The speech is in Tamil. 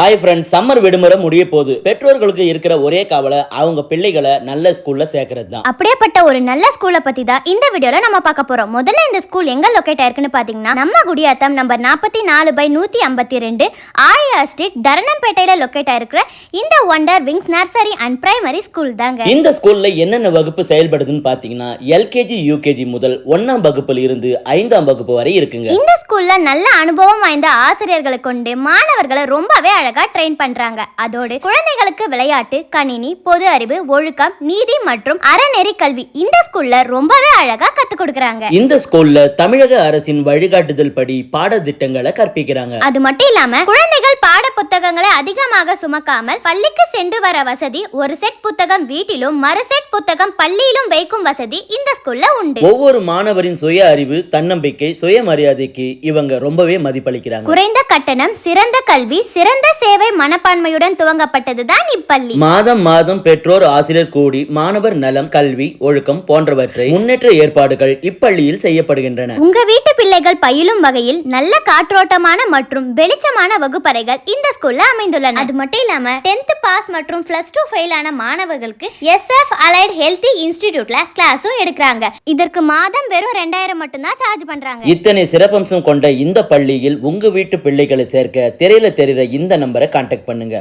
ஹாய் ஃப்ரெண்ட்ஸ் சம்மர் விடுமுறை முடிய போகுது. பெற்றோர்களுக்கு இருக்கிற ஒரே கவலை அவங்க பிள்ளைகளை நல்ல ஸ்கூல்ல சேர்க்கறது தான் அப்படியேப்பட்ட ஒரு நல்ல ஸ்கூலை பத்தி தான் இந்த வீடியோல நம்ம பார்க்க போறோம். முதல்ல இந்த ஸ்கூல் எங்க லொகேட் ஆயிருக்குன்னு பாத்தீங்கன்னா நம்ம குடியாத்தம் நம்பர் நாற்பத்தி நாலு பை நூத்தி ஐம்பத்தி ரெண்டு ஆழியா ஸ்ட்ரீட் தரணம்பேட்டையில லொகேட் ஆயிருக்கிற இந்த wonder wings nursery and primary school தாங்க. இந்த ஸ்கூல்ல என்னென்ன வகுப்பு செயல்படுதுன்னு பாத்தீங்கன்னா எல்கேஜி யூகேஜி முதல் ஒன்னாம் வகுப்புல இருந்து ஐந்தாம் வகுப்பு வரை இருக்குங்க. இந்த ஸ்கூல்ல நல்ல அனுபவம் வாய்ந்த ஆசிரியர்களை கொண்டு மாணவர்களை ரொம்பவே அழகா ட்ரெயின் பண்றாங்க. அதோடு குழந்தைகளுக்கு விளையாட்டு கணினி பொது அறிவு ஒழுக்கம் நீதி மற்றும் அறநெறி கல்வி இந்த ஸ்கூல்ல ரொம்பவே அழகா கத்து கொடுக்கறாங்க. இந்த ஸ்கூல்ல தமிழக அரசின் வழிகாட்டுதல் படி பாடத்திட்டங்களை கற்பிக்கிறாங்க. அது மட்டும் இல்லாம குழந்தைகள் பாட புத்தகங்களை அதிகமாக சுமக்காமல் பள்ளிக்கு சென்று வர வசதி ஒரு செட் புத்தகம் வீட்டிலும் மறு செட் புத்தகம் பள்ளியிலும் வைக்கும் வசதி இந்த ஸ்கூல்ல உண்டு. ஒவ்வொரு மாணவரின் சுய அறிவு தன்னம்பிக்கை சுயமரியாதைக்கு இவங்க ரொம்பவே மதிப்பளிக்கிறாங்க. குறைந்த கட்டணம் சிறந்த கல்வி சிறந்த சேவை மனப்பான்மையுடன் துவங்கப்பட்டதுதான் இப்பள்ளி. மாதம் மாதம் பெற்றோர் ஆசிரியர் கூடி மாணவர் நலம் கல்வி ஒழுக்கம் போன்றவற்றை முன்னேற்ற ஏற்பாடுகள் இப்பள்ளியில் செய்யப்படுகின்றன. உங்க வீட்டு பிள்ளைகள் பயிலும் வகையில் நல்ல காற்றோட்டமான மற்றும் வெளிச்சமான வகுப்பறைகள் இந்த ஸ்கூல்ல அமைந்துள்ளன. அது மட்டும் இல்லாம 10th பாஸ் மற்றும் பிளஸ் டூ ஃபெயில் ஆன மாணவர்களுக்கு எஸ்எஃப் அலைட் ஹெல்தி இன்ஸ்டிடியூட்ல கிளாஸும் எடுக்கிறாங்க. இதற்கு மாதம் வெறும் ரெண்டாயிரம் மட்டும்தான் சார்ஜ் பண்றாங்க. இத்தனை சிறப்பம்சம் கொண்ட இந்த பள்ளியில் உங்க வீட்டு பிள்ளைகளை சேர்க்க திரையில தெரிகிற இந்த நம்பரை காண்டாக்ட் பண்ணுங்க.